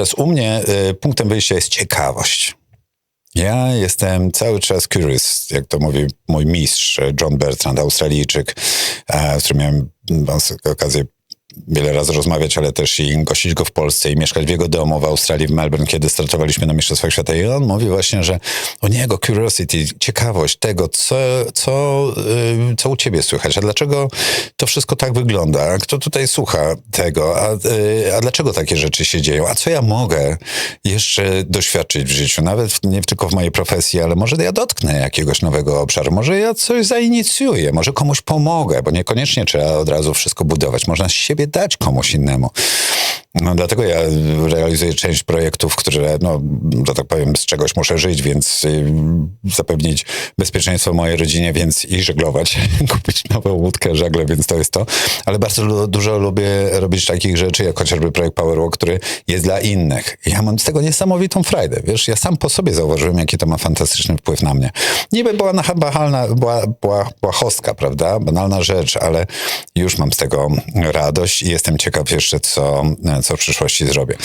Teraz u mnie y, punktem wyjścia jest ciekawość. Ja jestem cały czas curious, jak to mówi mój mistrz John Bertrand, Australijczyk, e, z którym miałem mm, okazję wiele razy rozmawiać, ale też i gościć go w Polsce i mieszkać w jego domu w Australii, w Melbourne, kiedy startowaliśmy na Mistrzostwach Świata. I on mówi właśnie, że u niego curiosity, ciekawość tego, co, co, y, co u ciebie słychać, a dlaczego to wszystko tak wygląda, kto tutaj słucha tego, a, y, a dlaczego takie rzeczy się dzieją, a co ja mogę jeszcze doświadczyć w życiu, nawet nie tylko w mojej profesji, ale może ja dotknę jakiegoś nowego obszaru, może ja coś zainicjuję, może komuś pomogę, bo niekoniecznie trzeba od razu wszystko budować, można z siebie dać komuś innemu. No, dlatego ja realizuję część projektów, które, no, że tak powiem, z czegoś muszę żyć, więc y, zapewnić bezpieczeństwo mojej rodzinie, więc i żeglować, kupić nową łódkę, żagle, więc to jest to. Ale bardzo dużo lubię robić takich rzeczy, jak chociażby projekt Powerwalk, który jest dla innych. Ja mam z tego niesamowitą frajdę. Wiesz, ja sam po sobie zauważyłem, jaki to ma fantastyczny wpływ na mnie. Niby była na banalna, była, była, była hostka, prawda? Banalna rzecz, ale już mam z tego radość i jestem ciekaw jeszcze, co, co w przyszłości zrobię.